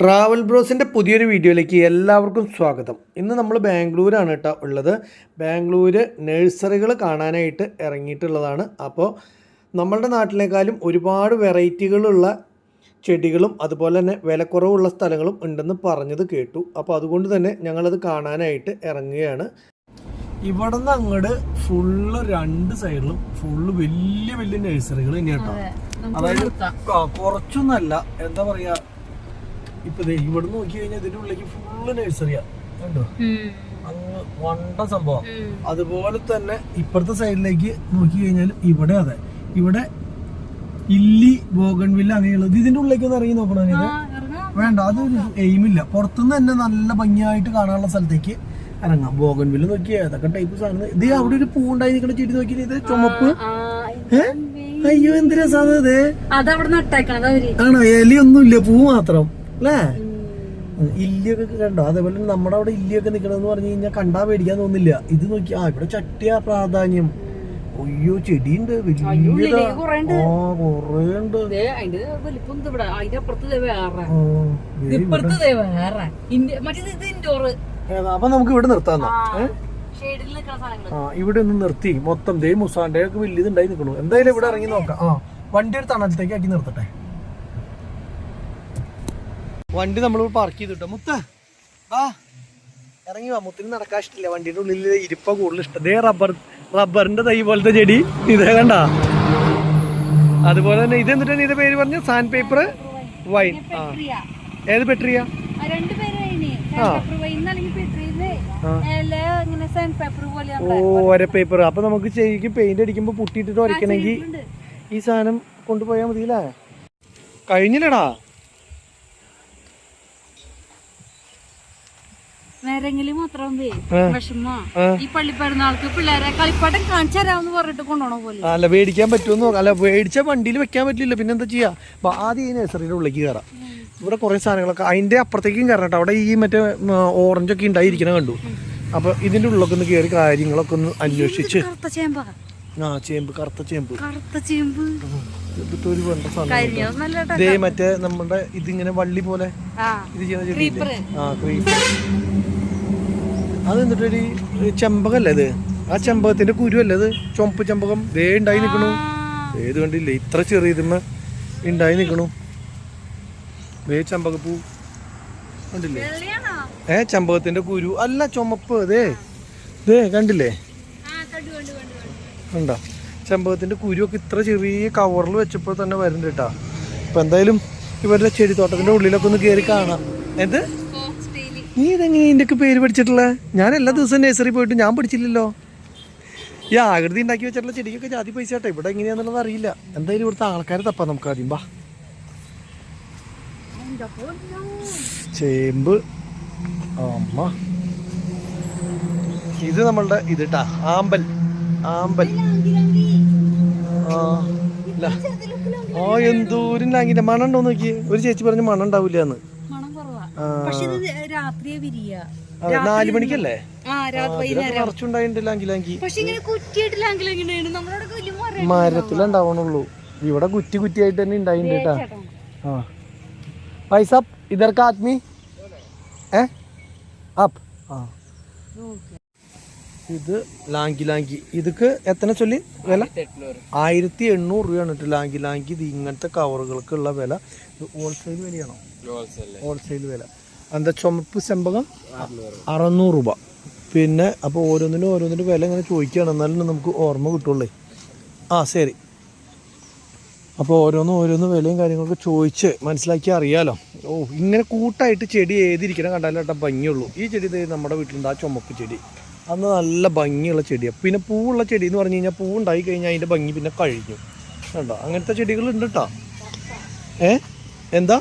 Travel ബ്രോസിന്റെ പുതിയൊരു വീഡിയോയിലേക്ക് എല്ലാവർക്കും സ്വാഗതം. ഇന്ന് നമ്മൾ ബാംഗ്ലൂരാണ് കേട്ടോ ഉള്ളത്. ബാംഗ്ലൂർ നഴ്സറികൾ കാണാനായിട്ട് ഇറങ്ങിയിട്ടുള്ളതാണ്. അപ്പോൾ നമ്മളുടെ നാട്ടിലേക്കാളും ഒരുപാട് വെറൈറ്റികളുള്ള ചെടികളും അതുപോലെ തന്നെ വിലക്കുറവുള്ള സ്ഥലങ്ങളും ഉണ്ടെന്ന് പറഞ്ഞത് കേട്ടു. അപ്പോൾ അതുകൊണ്ട് തന്നെ ഞങ്ങളത് കാണാനായിട്ട് ഇറങ്ങുകയാണ്. ഇവിടെ നിന്ന് അങ്ങോട്ട് ഫുള്ള് രണ്ട് സൈഡിലും ഫുള്ള് വലിയ വലിയ നഴ്സറികൾ തന്നെയാട്ടോ അതായത് കുറച്ചൊന്നല്ല എന്താ പറയാ ഇപ്പൊ ഇവിടെ നോക്കി കഴിഞ്ഞാൽ ഇതിന്റെ ഉള്ളിലേക്ക് ഫുള്ള് നഴ്സറിയാ കണ്ടോ? അങ്ങ് വണ്ട സംഭവം. അതുപോലെ തന്നെ ഇപ്പുറത്തെ സൈഡിലേക്ക് നോക്കി കഴിഞ്ഞാൽ ഇവിടെ അതെ. ഇവിടെ ഇല്ലി ബോഗൺവില്ല അങ്ങനെയുള്ളത് ഇതിന്റെ ഉള്ളിലേക്ക് ഒന്ന് ഇറങ്ങി നോക്കണം വേണ്ട അതൊരു എയിമില്ല പുറത്തുനിന്ന് തന്നെ നല്ല ഭംഗിയായിട്ട് കാണാനുള്ള സ്ഥലത്തേക്ക് ഇറങ്ങാം. ബോഗൺവില്ല നോക്കിയാ ഏതൊക്കെ ടൈപ്പ് സാധനം. ഇത് അവിടെ ഒരു പൂണ്ടായി നിൽക്കുന്ന ചെടി നോക്കി ഇത് ചുമപ്പ്? അയ്യോ എന്ത് രസാണ് ഇത് ആണോ? എലിയൊന്നുമില്ല പൂ മാത്രം. അല്ലേ ഇല്ലിയൊക്കെ കണ്ടോ? അതേപോലെ തന്നെ നമ്മുടെ അവിടെ ഇല്ലിയൊക്കെ നിൽക്കണമെന്ന് പറഞ്ഞു കഴിഞ്ഞാൽ കണ്ടാ പേടിക്കാൻ തോന്നില്ല. ഇത് നോക്കി ആ ഇവിടെ ചട്ടിയാ പ്രാധാന്യം. അയ്യോ ചെടിയുണ്ട്. കുറേയുണ്ട്. ആ അപ്പൊ നമുക്ക് ഇവിടെ നിർത്താം ഇവിടെ ഒന്ന് നിർത്തി. മൊത്തം ദേ മുസാന്റെ ഒക്കെ വലിയതുണ്ടായി നിൽക്കണു എന്തായാലും ഇവിടെ ഇറങ്ങി നോക്കാം. ആ വണ്ടി ഒരു തണലത്തേക്ക് ആക്കി നിർത്തട്ടെ. വണ്ടി നമ്മൾ പാർക്ക് ചെയ്തിട്ടോ? മുത്ത ആ ഇറങ്ങി വാ. മുത്തിന് നടക്കാൻ ഇഷ്ടമില്ല വണ്ടിയുടെ ഉള്ളിൽ ഇരിപ്പ കൂടുതൽ ഇഷ്ടം. ദേ റബ്ബർ റബ്ബറിന്റെ തൈ പോലത്തെ ചെടി. ഇതേ കണ്ട? അതുപോലെ തന്നെ ഇത് എന്നിട്ടാണ് ഇതിന്റെ പേര് പറഞ്ഞു സാൻഡ് പേപ്പർ വൈൻ ആ. ഏത് പെട്രിയ? ഓ ഒര പേപ്പർ അപ്പൊ നമുക്ക് ശരിക്കും പെയിന്റ് അടിക്കുമ്പോ പുട്ടിട്ടിട്ട് വരയ്ക്കണമെങ്കിൽ ഈ സാധനം കൊണ്ടുപോയാ മതിയില്ലേ? കഴിഞ്ഞില്ലടാ. നേരെങ്കിലും മാത്രം ആ. വിഷമ ആ. ഈ പള്ളിപ്പെരുന്നാൾക്ക് പിള്ളേരെ കളിപ്പാട്ടം കാണിച്ചു തരാമെന്ന് പറഞ്ഞിട്ട് കൊണ്ടുപോണ പോലെ. അല്ല മേടിക്കാൻ പറ്റുമെന്ന് അല്ല മേടിച്ച വണ്ടിയിൽ വെക്കാൻ പറ്റില്ല പിന്നെ എന്താ ചെയ്യാ? ആദ്യം ഈ നഴ്സറിയുടെ ഉള്ളിലേക്ക് കയറാം ഇവിടെ കുറെ സാധനങ്ങളൊക്കെ അതിന്റെ അപ്പുറത്തേക്കും കയറണം കേട്ടോ. അവിടെ ഈ മറ്റേ ഓറഞ്ച് ഒക്കെ ഉണ്ടായിരിക്കണ കണ്ടു. അപ്പൊ ഇതിന്റെ ഉള്ളിലൊക്കെ ഒന്ന് കയറി കാര്യങ്ങളൊക്കെ ഒന്ന് അന്വേഷിച്ച്. ആ ചേമ്പ് കറുത്ത ചേമ്പ്. കറുത്ത ചേമ്പ്. ഇതിട്ട് ഒരു വേണ്ട സാധനം കരിഞ്ഞത് നല്ല ദേ മറ്റേ നമ്മുടെ ഇതിങ്ങനെ വള്ളി പോലെ ഇത് ചെയ്യുന്ന ചെടി ആ ക്രീപ്പർ അത് എന്നിട്ടൊരു ചെമ്പകല്ലേ ഇത് ആ ചെമ്പകത്തിന്റെ കുരുവല്ലേ അത്? ചുമപ്പ് ചെമ്പകം. ദേ ഉണ്ടായി നിൽക്കണു ഏത് കണ്ടില്ലേ? ഇത്ര ചെറിയ ചെറിയതുമ്മ ഉണ്ടായി നിൽക്കണു വേ ചെമ്പകപ്പൂ. കണ്ടില്ലേ? ഏ ചെമ്പകത്തിന്റെ കുരു. അല്ല ചുമപ്പ്. ദേ ദേ കണ്ടില്ലേ? കണ്ടോ ചെമ്പകത്തിന്റെ കുരുവൊക്കെ ഇത്ര ചെറിയ കവറിൽ വെച്ചപ്പോൾ തന്നെ വരുന്നുണ്ട് കേട്ടാ. അപ്പൊ എന്തായാലും ഇവരുടെ ചെടിത്തോട്ടത്തിന്റെ ഉള്ളിലൊക്കെ ഒന്ന് കയറി കാണാം. എന്ത്? നീ ഇതെങ്ങനെ ഇതിന്റെയൊക്കെ പേര് പഠിച്ചിട്ടുള്ള? ഞാൻ എല്ലാ ദിവസവും നഴ്സറി പോയിട്ട് ഞാൻ പഠിച്ചില്ലല്ലോ. ഈ ആകൃതി ഉണ്ടാക്കി വെച്ചിട്ടുള്ള ചെടിക്കൊക്കെ ജാതി പൈസ കേട്ടോ ഇവിടെ എങ്ങനെയാന്നുള്ളത് അറിയില്ല. എന്തായാലും ഇവിടുത്തെ ആൾക്കാരെ തപ്പാം നമുക്ക് ആദ്യം. ബാ ചേമ്പ്. അമ്മ. ഇത് നമ്മളുടെ ഇത് ട്ടാ. ആമ്പൽ. ആമ്പൽ. ആ എന്തോരം ലാങ്ങിന്റെ മണം ഉണ്ടോ നോക്കിയേ. ഒരു ചേച്ചി പറഞ്ഞു മണം ഉണ്ടാവില്ല എന്ന്. പക്ഷെ ഇത് രാത്രിയെ വിരിയ. നാല് മണിക്കല്ലേ? മരത്തിലുണ്ടാവണുള്ളൂ ഇവിടെ കുറ്റി ആയിട്ട് തന്നെ ഉണ്ടായിട്ടുണ്ട് കേട്ടാ. ആ. പൈസ ഇതർക്കാത്മി ഏ? അപ്പ്. ആ. ഇത് ലാങ്കി ലാങ്കി. ഇതൊക്കെ എത്ര ചൊല്ലി? വില? ആയിരത്തി എണ്ണൂറ് രൂപയാണ് കേട്ടോ ലാങ്കി ലാങ്കി. ഇത് ഇങ്ങനത്തെ കവറുകൾക്കുള്ള വില. ഇത് ഹോൾസെയിൽ വിലയാണോ? ഹോൾസെയിൽ വില. എന്താ ചുമപ്പ് ചെമ്പകം? അറുന്നൂറ് രൂപ. പിന്നെ അപ്പോൾ ഓരോന്നിനും ഓരോന്നിനും വില ഇങ്ങനെ ചോദിക്കുകയാണ്. എന്നാലും നമുക്ക് ഓർമ്മ കിട്ടുള്ളേ. ആ ശരി. അപ്പോൾ ഓരോന്നും ഓരോന്നും വിലയും കാര്യങ്ങളൊക്കെ ചോദിച്ച് മനസ്സിലാക്കി അറിയാലോ. ഓ ഇങ്ങനെ കൂട്ടായിട്ട് ചെടി ഏതിരിക്കണം കണ്ടാലും ഭംഗിയുള്ളൂ. ഈ ചെടി നമ്മുടെ വീട്ടിലുണ്ട് ആ ചുമപ്പ് ചെടി. അന്ന് നല്ല ഭംഗിയുള്ള ചെടിയാണ് പിന്നെ പൂവുള്ള ചെടി എന്ന് പറഞ്ഞു കഴിഞ്ഞാൽ പൂവുണ്ടായി കഴിഞ്ഞാൽ അതിന്റെ ഭംഗി പിന്നെ കഴിഞ്ഞു. കണ്ടോ? അങ്ങനത്തെ ചെടികളുണ്ട് കേട്ടോ ഏ? എന്താ?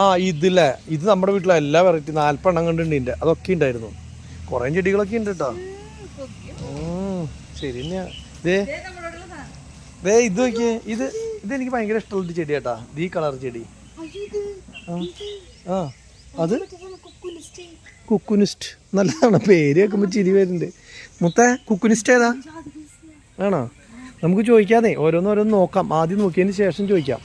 ആ ഇതില്ലേ. ഇത് നമ്മുടെ വീട്ടിലെ എല്ലാ വെറൈറ്റി നാൽപ്പെണ്ണം കണ്ടുണ്ട് ഇതിന്റെ അതൊക്കെ ഉണ്ടായിരുന്നു കുറേ ചെടികളൊക്കെ ഉണ്ട് കേട്ടോ ശരി ദേ. ദേ ഇത് നോക്കിയേ. ഇത് ഇത് എനിക്ക് ഭയങ്കര ഇഷ്ടമുള്ള ചെടി കേട്ടാ ഈ കളർ ചെടി. ആ. അത്? കുക്കുനിസ്റ്റ് നല്ലതാണ്. പേര് കേൾക്കുമ്പോൾ ചിരി വരുന്നുണ്ട്. മുത്ത കുക്കുനിസ്റ്റ് ഏതാ? ആണോ? നമുക്ക് ചോദിക്കാതെ ഓരോന്നോരോന്ന് നോക്കാം. ആദ്യം നോക്കിയതിന് ശേഷം ചോദിക്കാം.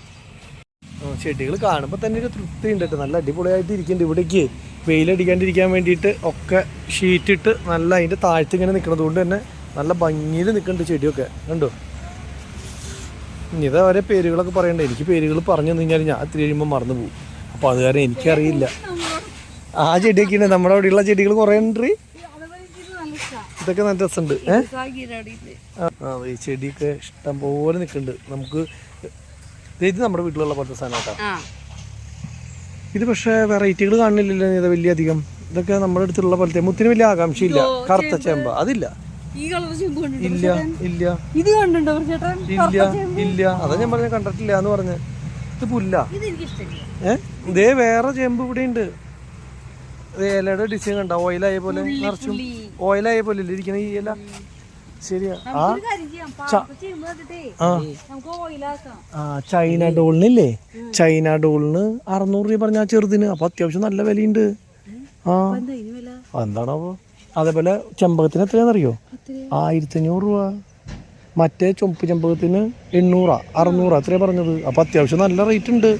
ചെടികൾ കാണുമ്പോൾ തന്നെ ഒരു തൃപ്തി ഉണ്ട് നല്ല അടിപൊളിയായിട്ട് ഇരിക്കുന്നുണ്ട് ഇവിടേക്ക്. വെയിലടിക്കാണ്ടിരിക്കാൻ വേണ്ടിയിട്ട് ഒക്കെ ഷീറ്റ് ഇട്ട് നല്ല അതിന്റെ താഴ്ത്ത് ഇങ്ങനെ നിൽക്കുന്നത് കൊണ്ട് തന്നെ നല്ല ഭംഗിയിൽ നിൽക്കുന്നുണ്ട് ചെടിയൊക്കെ. കണ്ടോ? ഇതാ ഓരോ പേരുകളൊക്കെ പറയണ്ടേ. എനിക്ക് പേരുകൾ പറഞ്ഞു തന്നു കഴിഞ്ഞാൽ ഞാൻ ഇത്തിരി കഴിയുമ്പോൾ മറന്നു പോകും. അപ്പോൾ അത് കാരണം എനിക്കറിയില്ല. ആ ചെടിയൊക്കെ ഉണ്ട് നമ്മുടെ അവിടെയുള്ള ചെടികൾ കുറേ ഉണ്ട്. ഇതൊക്കെ നല്ല രസമുണ്ട്. ഏഹ് ഈ ചെടിയൊക്കെ ഇഷ്ടം പോലെ നിൽക്കുന്നുണ്ട്. നമുക്ക് ഇത് നമ്മുടെ വീട്ടിലുള്ള പോലത്തെ സാധനം കേട്ടോ. ഇത് പക്ഷേ വെറൈറ്റികൾ കാണുന്നില്ലല്ലോ ഇത് വലിയ അധികം. ഇതൊക്കെ നമ്മുടെ അടുത്തുള്ള പോലത്തെ മുത്തിന് വലിയ ആകാംക്ഷയില്ല. കറുത്ത ചേമ്പ. അതില്ല. ഇല്ല ഇല്ല. ഇത് കണ്ടുണ്ടോ ഇല്ല ഇല്ല. അതാ ഞാൻ പറഞ്ഞ കണ്ടിട്ടില്ല എന്ന് പറഞ്ഞ. ഇത് പുല്ല. ഇത് എനിക്ക് ഇഷ്ടമില്ല ഏ? ഇതേ വേറെ ചേമ്പ് ഇവിടെ ഉണ്ട് ഇലയുടെ ഡിസൈൻ കണ്ട? ഓയിലായ പോലെ നിറച്ചും ഓയിലായ പോലെ അല്ലേ ഇരിക്കണ ഈ ഇല? ശരിയാ. ആ. ആ. ആ ചൈന ഡോളിനില്ലേ? ചൈന ഡോളിന് അറുന്നൂറ് രൂപ പറഞ്ഞ ചെറുതിന്. അപ്പൊ അത്യാവശ്യം നല്ല വിലയുണ്ട്. ആ. എന്താണോ എന്താണാവോ അതേപോലെ ചെമ്പകത്തിന് എത്രയാണെന്നറിയോ? ആയിരത്തി അഞ്ഞൂറ് രൂപ. മറ്റേ ചുമപ്പ് ചെമ്പകത്തിന് എണ്ണൂറാ അറുന്നൂറാ അത്രയാ പറഞ്ഞത്. അപ്പൊ അത്യാവശ്യം നല്ല റേറ്റ് ഉണ്ട്.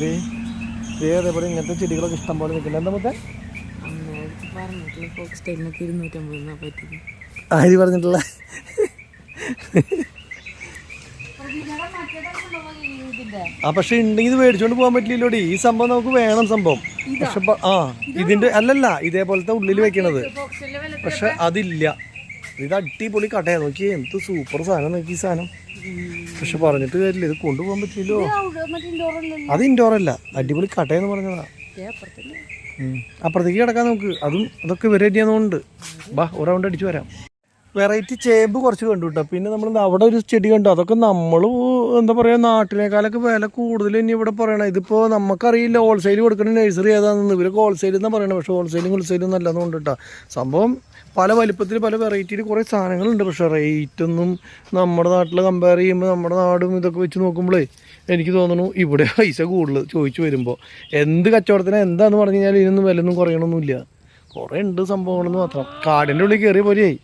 ദേ. ദേ അതേപോലെ ഇങ്ങനത്തെ ചെടികളൊക്കെ ഇഷ്ടം പോലെ നിൽക്കുന്നത് എന്താ മുത്തേ? ആര് പറഞ്ഞിട്ടുള്ള ആ പക്ഷെ ഉണ്ടെങ്കിൽ ഇത് മേടിച്ചോണ്ട് പോകാൻ പറ്റില്ലല്ലോടി. ഈ സംഭവം നമുക്ക് വേണം സംഭവം. പക്ഷെ ആ ഇതിന്റെ അല്ലല്ല ഇതേപോലത്തെ ഉള്ളിൽ വെക്കണത്. പക്ഷെ അതില്ല. ഇത് അടിപൊളി കടയാ. നോക്കി എന്ത് സൂപ്പർ സാധനം നോക്കി ഈ സാധനം. പക്ഷെ പറഞ്ഞിട്ട് കാര്യമില്ല. ഇത് കൊണ്ടുപോകാൻ പറ്റില്ലോ അത് ഇൻഡോർ അല്ല. അടിപൊളി കടയെന്ന് പറഞ്ഞതാ. അപ്പുറത്തേക്ക് കിടക്കാൻ നമുക്ക്. അതും അതൊക്കെ വെറൈറ്റി ആണെന്നുണ്ട് ബാ ഒരു റൗണ്ട് അടിച്ചു വരാം. വെറൈറ്റി ചേമ്പ് കുറച്ച് കണ്ടു കേട്ടോ പിന്നെ നമ്മൾ അവിടെ ഒരു ചെടി കണ്ടു. അതൊക്കെ നമ്മൾ എന്താ പറയുക നാട്ടിനേക്കാളൊക്കെ വില കൂടുതൽ ഇനി ഇവിടെ പറയണം. ഇതിപ്പോൾ നമുക്കറിയില്ല ഹോൾസെയിൽ കൊടുക്കുന്ന നഴ്സറി ഏതാണെന്ന്. ഇവരൊക്കെ ഹോൾസെയിൽ എന്നാണ് പറയണത് പക്ഷേ ഹോൾസെയിലും ഹോൾസെയിലും നല്ലതുകൊണ്ട് കേട്ടോ സംഭവം പല വലിപ്പത്തിൽ പല വെറൈറ്റിയിൽ കുറേ സാധനങ്ങളുണ്ട്. പക്ഷേ റേറ്റ് ഒന്നും നമ്മുടെ നാട്ടിൽ കമ്പയർ ചെയ്യുമ്പോൾ നമ്മുടെ നാടും ഇതൊക്കെ വെച്ച് നോക്കുമ്പോഴേ എനിക്ക് തോന്നുന്നു ഇവിടെ പൈസ കൂടുതൽ ചോദിച്ചു വരുമ്പോൾ എന്ത് കച്ചവടത്തിന് എന്താണെന്ന് പറഞ്ഞു കഴിഞ്ഞാൽ ഇതിനൊന്നും വിലയൊന്നും കുറയണമൊന്നുമില്ല കുറേ ഉണ്ട് സംഭവങ്ങളെന്ന് മാത്രം. കാടിന്റെ ഉള്ളിൽ കയറിയ പോലെയായി.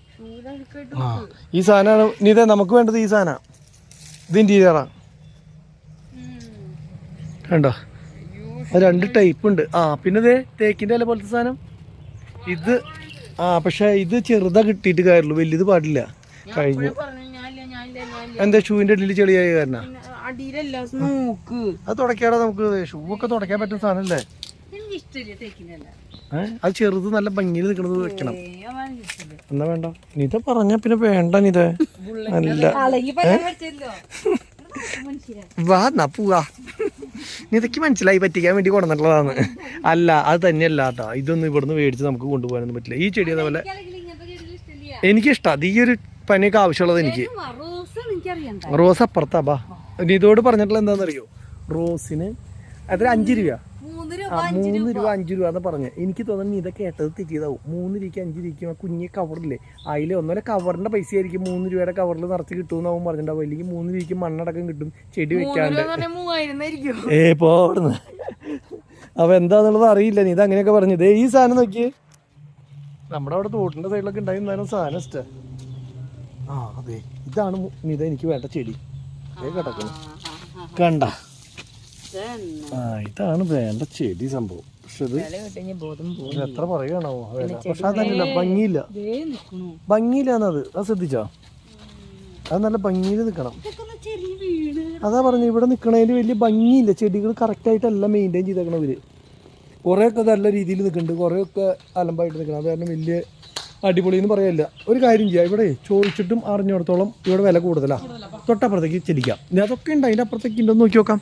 ആ. ഈ സാധനമാണ് നീതേ നമുക്ക് വേണ്ടത് ഈ സാധനം. ഇത് ഇന്റീരിയറാ കണ്ടോ? അത് രണ്ട് ടൈപ്പ് ഉണ്ട്. ആ പിന്നെ ഇതേ തേക്കിന്റെ ഇല പോലത്തെ സാധനം. ഇത് ആ പക്ഷേ ഇത് ചെറുതാ കിട്ടിയിട്ട് കാര്യമുള്ളൂ. വലിയത് പാടില്ല. കഴിഞ്ഞു. എന്താ ഷൂവിന്റെ ഇടയിൽ ചെളിയായ കാരണം? അത് തുടക്കാടാ നമുക്ക്? ഷൂ ഒക്കെ തുടക്കാൻ പറ്റുന്ന സാധനമല്ലേ? അത് ചെറുത് നല്ല ഭംഗിയിൽ നിൽക്കുന്നത് വെക്കണം. എന്നാ വേണ്ട? നിത പറഞ്ഞ പിന്നെ വേണ്ട നിത. നല്ല വാ എന്നാ പോവാ. നിതയ്ക്ക് മനസ്സിലായി പറ്റിക്കാൻ വേണ്ടി കൊണ്ടുവന്നിട്ടുള്ളതാണ്. അല്ല അത് തന്നെയല്ല കേട്ടോ. ഇതൊന്നും ഇവിടുന്ന് മേടിച്ച് നമുക്ക് കൊണ്ടുപോകാനൊന്നും പറ്റില്ല. ഈ ചെടി അതേപോലെ എനിക്കിഷ്ടമാണ് ഈ ഒരു പനിയൊക്കെ ആവശ്യമുള്ളത് എനിക്ക്. റോസ് അപ്പുറത്താ ബാ. നിതോട് പറഞ്ഞിട്ടുള്ള എന്താണെന്നറിയോ? റോസിന് അത്ര അഞ്ച് രൂപ മൂന്ന് രൂപ അഞ്ചു രൂപ. എന്ന് പറഞ്ഞു. എനിക്ക് തോന്നുന്നു നീ ഇതൊക്കെ കേട്ടത് തെറ്റിയതാവും മൂന്ന് രൂപയ്ക്ക് അഞ്ച് രൂപയ്ക്ക് ആ കുഞ്ഞ് കവറില്ലേ? അതിൽ ഒന്നുമല്ല കവറിന്റെ പൈസ ആയിരിക്കും. മൂന്ന് രൂപയുടെ കവറിൽ നിറച്ച് കിട്ടുമെന്നാവും പറഞ്ഞിട്ടുണ്ടാവും അല്ലെങ്കിൽ മൂന്ന് രൂപയ്ക്ക് മണ്ണടക്കം കിട്ടും. ചെടി വെക്കാണ്ട്. ഏ പോടുന്നു അപ്പൊ എന്താന്നുള്ളത് അറിയില്ല. നീ ഇത് അങ്ങനെയൊക്കെ പറഞ്ഞു. ദേ ഈ സാധനം നോക്കിയേ. നമ്മുടെ അവിടെ തോട്ടിന്റെ സൈഡിലൊക്കെ ഉണ്ടായിരുന്ന സാധനം ഇഷ്ട. ആ അതെ. ഇതാണ് നീത എനിക്ക് വേണ്ട ചെടി. ദേ കിടക്കുന്നു. കണ്ട. ആ ഇതാണ് വേണ്ട ചെടി സംഭവം. പക്ഷെ ഇത് എത്ര പറയണോ വേല? പക്ഷെ അതല്ല ഭംഗിയില്ല. ഭംഗിയില്ലാന്നത് നിക്കണു. ഭംഗിയില്ല എന്നത് അത് ശ്രദ്ധിച്ചോ? അത് നല്ല ഭംഗിയിൽ നിൽക്കണം വീട്. അതാ പറഞ്ഞു ഇവിടെ നിൽക്കണതിൽ വലിയ ഭംഗിയില്ല. ചെടികൾ കറക്റ്റായിട്ടല്ല മെയിന്റെയിൻ ചെയ്തേക്കണം ഇവർ. കുറേയൊക്കെ നല്ല രീതിയിൽ നിൽക്കുന്നുണ്ട് കുറേയൊക്കെ അലമ്പായിട്ട് നിൽക്കണം അത് കാരണം വലിയ അടിപൊളി എന്ന് പറയല്ല. ഒരു കാര്യം ചെയ്യാം. ഇവിടെ ചോദിച്ചിട്ടും അറിഞ്ഞിടത്തോളം ഇവിടെ വില കൂടുതലാണ് തൊട്ടപ്പുറത്തേക്ക് ചെടിക്കാം. ഇനി അതൊക്കെ ഉണ്ട്. അതിന്റെ അപ്പുറത്തേക്ക് ഉണ്ടോ നോക്കി നോക്കാം.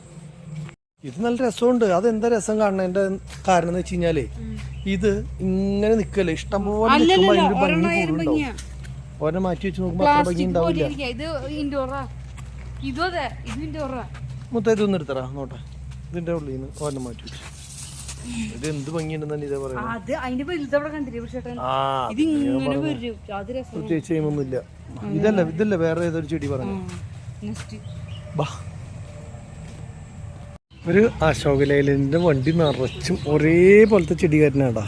ഇത് നല്ല രസമുണ്ട്. അതെന്താ രസം കാണുന്നതിന്റെ കാരണം എന്ന് വെച്ച് കഴിഞ്ഞാലേ ഇത് ഇങ്ങനെ നിക്കല്ലേ? ഇഷ്ടംപോലെ നിൽക്കുമ്പോൾ അതിനൊരു ഭംഗി കൂടുതലുണ്ടാവും ഒരെണ്ണം മാറ്റി വെച്ച് നോക്കുമ്പോ അത്ര ഭംഗി ഉണ്ടാവില്ല. മൊത്തം ഇതൊന്നും എടുത്തറാ നോട്ടെ ഇതിന്റെ ഉള്ളിൽ നിന്ന് ഒരെണ്ണം മാറ്റി വെച്ചു. ഇത് എന്ത് ഭംഗിയുണ്ടെന്നാണ് ഇതേ പറയുന്നത്. അതിന്റെ പ്രത്യേകിച്ച് ചെയ്യുമൊന്നുമില്ല ഇതല്ല ഇതല്ല വേറെ ഏതൊരു ചെടി പറഞ്ഞു? ഒരു അശോക ലൈലന്റെ വണ്ടി നിറച്ചും ഒരേപോലത്തെ ചെടികാരനാടാ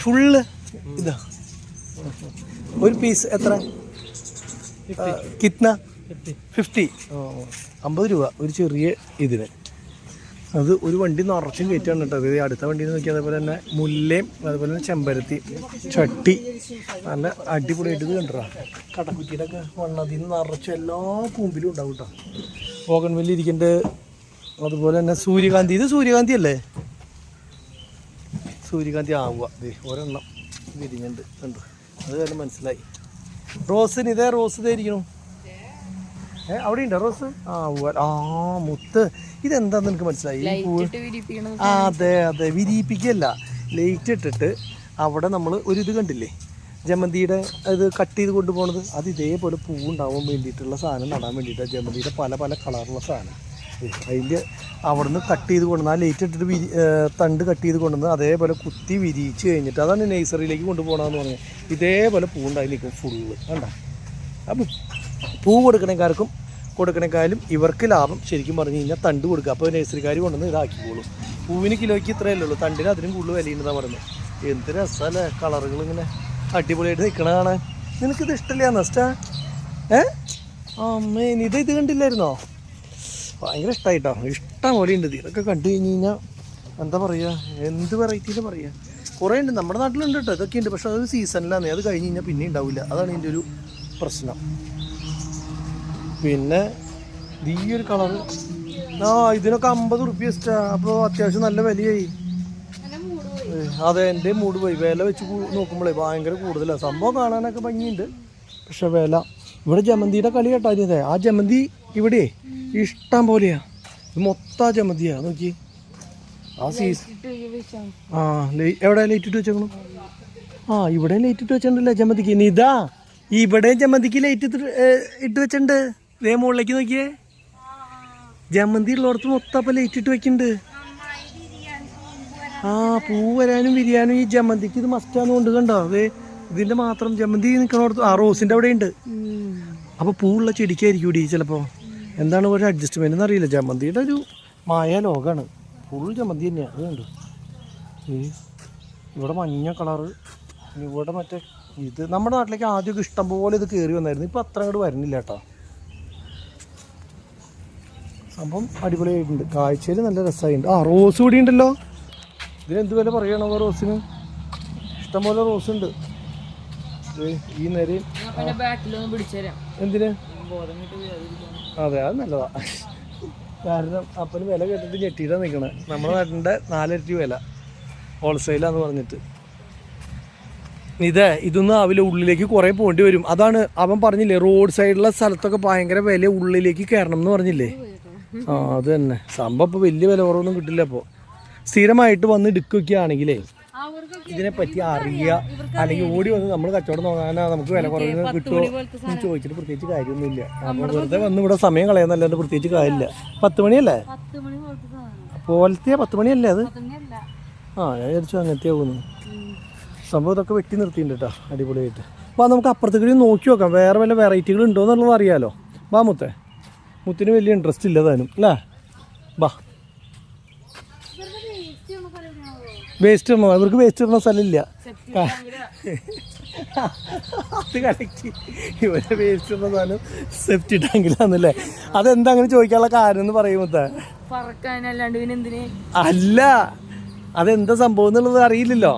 ഫുള്ള് ഇതാ. ഒരു പീസ് എത്ര? കിത്ന? ഫിഫ്റ്റി അമ്പത് രൂപ. ഒരു ചെറിയ ഇതിന്. അത് ഒരു വണ്ടി നിറച്ചും കയറ്റാണ് കേട്ടോ. അതായത് അടുത്ത വണ്ടിയിൽ നോക്കി അതേപോലെ തന്നെ മുല്ലയും അതുപോലെ തന്നെ ചെമ്പരത്തി ചട്ടി നല്ല അടിപൊളിയായിട്ട് ഇത് കണ്ടോ? കടക്കുറ്റിയുടെ ഒക്കെ വണ്ണതിൽ നിറച്ചും എല്ലാ കൂമ്പിലും ഉണ്ടാവും കേട്ടോ. പോകൻ ഇരിക്കേണ്ട അതുപോലെ തന്നെ സൂര്യകാന്തി. ഇത് സൂര്യകാന്തി അല്ലേ? സൂര്യകാന്തി ആവുക. ദേ ഒരെണ്ണം വിരിഞ്ഞുണ്ട് കണ്ടു? അത് കാരണം മനസ്സിലായി. റോസിന് ഇതേ റോസ് ഇതായിരിക്കണം. ഏ അവിടെ ഉണ്ടോ റോസ്? ആ ആ മുത്ത്. ഇതെന്താന്ന് എനിക്ക് മനസ്സിലായി. ഈ പൂവ് ആ അതെ അതെ. വിരിയിപ്പിക്കല്ല ലൈറ്റ് ഇട്ടിട്ട് അവിടെ നമ്മൾ ഒരു ഇത് കണ്ടില്ലേ? ജമന്തിയുടെ ഇത് കട്ട് ചെയ്ത് കൊണ്ടുപോകണത് അത് ഇതേപോലെ പൂ ഉണ്ടാവാൻ വേണ്ടിയിട്ടുള്ള സാധനം നടാൻ വേണ്ടിയിട്ടാണ് ജമന്തിയുടെ പല പല കളറുള്ള സാധനം. അതിന്റെ അവിടെ നിന്ന് കട്ട് ചെയ്ത് കൊണ്ടുവന്ന് ആ ലൈറ്റ് ഇട്ടിട്ട് വിരി തണ്ട് കട്ട് ചെയ്ത് കൊണ്ടുവന്ന് അതേപോലെ കുത്തി വിരിയിച്ച് കഴിഞ്ഞിട്ട് അതാണ് നഴ്സറിയിലേക്ക് കൊണ്ടുപോകണമെന്ന് പറഞ്ഞത്. ഇതേപോലെ പൂ ഉണ്ടായിരിക്കും ഫുള്ള് കണ്ട? അപ്പം പൂ കൊടുക്കണേക്കാർക്കും കൊടുക്കണേക്കാളും ഇവർക്ക് ലാഭം ശരിക്കും പറഞ്ഞു കഴിഞ്ഞാൽ തണ്ട് കൊടുക്കുക. അപ്പോൾ നഴ്സറിക്കാർ കൊണ്ടുവന്ന് ഇതാക്കിക്കോളും പൂവിന് കിലോയ്ക്ക് ഇത്രയല്ലേ ഉള്ളൂ. തണ്ടിന് അതിനും കൂടുതൽ വിലയുണ്ടെന്നാണ് പറയുന്നത്. എന്ത് രസമല്ലേ കളറുകൾ ഇങ്ങനെ അടിപൊളിയായിട്ട് നിൽക്കണ കാണാൻ. നിനക്കിത് ഇഷ്ടമില്ല നഷ്ട? ഏ? അമ്മേ ഇത് ഇത് കണ്ടില്ലായിരുന്നോ? ഭയങ്കര ഇഷ്ടമായിട്ടോ ഇഷ്ടം പോലെ ഉണ്ട്. ഇതൊക്കെ കണ്ടു കഴിഞ്ഞ് കഴിഞ്ഞാൽ എന്താ പറയുക? എന്ത് വെറൈറ്റിയിൽ പറയുക? കുറേ ഉണ്ട്. നമ്മുടെ നാട്ടിലുണ്ട് കേട്ടോ. ഇതൊക്കെ ഉണ്ട്. പക്ഷെ അത് സീസണിലാണ് അത് കഴിഞ്ഞ് കഴിഞ്ഞാൽ പിന്നെ ഉണ്ടാവില്ല. അതാണ് ഇതിന്റെ ഒരു പ്രശ്നം. പിന്നെ ഈ ഒരു കളർ ആ ഇതിനൊക്കെ അമ്പത് റുപ്യ ഇഷ്ടാ അപ്പോൾ അത്യാവശ്യം നല്ല വിലയായി. അതെ എന്റെ മൂട് പോയി. വില വെച്ച് നോക്കുമ്പോഴേ ഭയങ്കര കൂടുതലാണ് സംഭവം കാണാനൊക്കെ ഭംഗിയുണ്ട്. പക്ഷെ വില. ഇവിടെ ജമന്തിയുടെ കളി കേട്ടാ ആ ജമന്തി ഇവിടെ ഇഷ്ടം പോലെയാ. ഇത് മൊത്തം ജമന്തിയാ. നോക്കി ആ സീസൺ ആ എവിടെ ലൈറ്റ് ഇട്ട് വെച്ചേക്കണം? ആ ഇവിടെ ലൈറ്റ് ഇട്ട് വെച്ചിട്ടുണ്ടല്ലേ ജമന്തിക്ക്. നിതാ ഇവിടെ ജമന്തിക്ക് ലൈറ്റ് ഇട്ട് വെച്ചിട്ടുണ്ട്. ദേ മുകളിലേക്ക് നോക്കിയേ. ജമന്തി ഉള്ളടത്ത് മൊത്തം അപ്പൊ വെക്കുന്നുണ്ട് ആ പൂ വരാനും വിരിയാനും ഈ ജമന്തിക്ക് ഇത് മസ്റ്റാന്ന് കൊണ്ട് കണ്ടോ? അത് ഇതിന്റെ മാത്രം ജമന്തി നിൽക്കണോടത്ത് ആ റോസിന്റെ അവിടെ ഉണ്ട് അപ്പൊ പൂവുള്ള ചെടിക്കായിരിക്കും ഇടി ചിലപ്പോ. എന്താണ് ഒരു അഡ്ജസ്റ്റ്മെന്റ് എന്നറിയില്ല ജമന്തിയുടെ ഒരു മായ ലോകാണ്. ഫുൾ ജമന്തി തന്നെയാണ് അതുണ്ട് ഇവിടെ മഞ്ഞ കളറ് ഇവിടെ മറ്റേ ഇത് നമ്മുടെ നാട്ടിലേക്ക് ആദ്യമൊക്കെ ഇഷ്ടം പോലെ ഇത് കയറി വന്നായിരുന്നു. ഇപ്പൊ അത്ര അങ്ങോട്ട് വരുന്നില്ല കേട്ടോ. സംഭവം അടിപൊളിയായിട്ടുണ്ട്. കാഴ്ചയിൽ നല്ല രസമായിട്ടുണ്ട്. ആ റോസ് കൂടി ഉണ്ടല്ലോ. ഇതിനെന്ത് വില പറയണോ റോസിന്? ഇഷ്ടംപോലെ റോസ് ഉണ്ട്. ഈ നേരം എന്തിന്. അതെ അത് നല്ലതാ. കാരണം അപ്പന് വില കേട്ടിട്ട് ഞെട്ടിയിട്ട് നിൽക്കണേ നമ്മുടെ നാട്ടിന്റെ നാലരട്ടി വില. ഹോൾസെയിലാന്ന് പറഞ്ഞിട്ട്. ഇതേ ഇതൊന്നും ആവില്ല ഉള്ളിലേക്ക് കുറേ പോകേണ്ടി വരും. അതാണ് അവൻ പറഞ്ഞില്ലേ റോഡ് സൈഡിലുള്ള സ്ഥലത്തൊക്കെ ഭയങ്കര വില ഉള്ളിലേക്ക് കയറണം എന്ന് പറഞ്ഞില്ലേ? ആ അത് തന്നെ. സംഭവം ഇപ്പോൾ വലിയ വില കുറവൊന്നും കിട്ടില്ല അപ്പോൾ സ്ഥിരമായിട്ട് വന്ന് എടുക്കുകയാണെങ്കിലേ ഇതിനെ പറ്റി അറിയുക അല്ലെങ്കിൽ ഓടി വന്ന് നമ്മൾ കച്ചവടം നോക്കാനാ നമുക്ക് വില കുറവിന് കിട്ടുമോ എന്ന് ചോദിച്ചിട്ട് പ്രത്യേകിച്ച് കാര്യമൊന്നുമില്ല. അപ്പോൾ വെറുതെ വന്ന് ഇവിടെ സമയം കളയാന്നല്ലാണ്ട് പ്രത്യേകിച്ച് കാര്യമില്ല. പത്ത് മണിയല്ലേ? പോലത്തെ പത്ത് മണിയല്ലേ അത്? ആ ഞാൻ വിചാരിച്ചു അങ്ങനത്തെ പോകുന്നു സംഭവം ഇതൊക്കെ വെട്ടി നിർത്തിയിട്ടുണ്ട് കേട്ടോ അടിപൊളിയായിട്ട്. അപ്പോൾ നമുക്ക് അപ്പുറത്തേക്ക് നോക്കി നോക്കാം. വേറെ വല്ല വെറൈറ്റികൾ ഉണ്ടോ എന്നുള്ളത് അറിയാലോ. വാ മുത്തേ. മുത്തിന് വലിയ ഇൻട്രസ്റ്റ് ഇല്ല താനും അല്ലേ? ബാ. വേസ്റ്റ് ഇടണോ ഇവർക്ക് വേസ്റ്റ് ഇടണ സ്ഥലമില്ല അത് കണക്ട് ഇവരെ വേസ്റ്റ് ഇടുന്ന സാധനം സെഫ്റ്റി ടാങ്കിലാന്നല്ലേ അതെന്താ അങ്ങനെ ചോദിക്കാനുള്ള കാര്യം എന്ന് പറയുമ്പോ അല്ല അതെന്താ സംഭവം എന്നുള്ളത് അറിയില്ലല്ലോ.